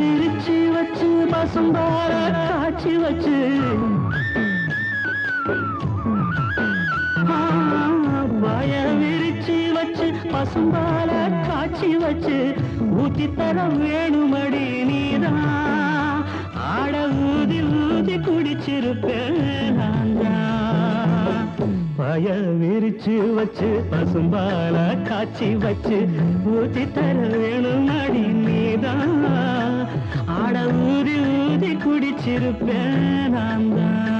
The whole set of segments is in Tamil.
விரிச்சு வச்சு பசும்பார காட்சி வச்சு வச்சு வச்சு பசும்பால காட்சி வச்சு ஊத்தி தர வேணுமடி நீதான். ஆட ஊதி ஊதி குடிச்சிருப்பேன் பய விரிச்சு வச்சு பசும்பால காட்சி வச்சு ஊத்தி தர வேணுமடி நீதான். ஆட ஊதி ஊதி குடிச்சிருப்பேன் நான் தான்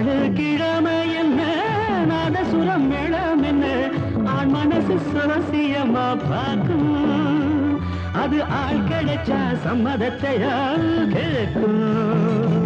நாடு கிழமை என்ன? நாதசுரம் மேளம் என்ன? ஆண் மனசு சுரசியமா பார்க்கும். அது ஆள் கிடைச்சா சம்மதத்தையா கேட்கும்?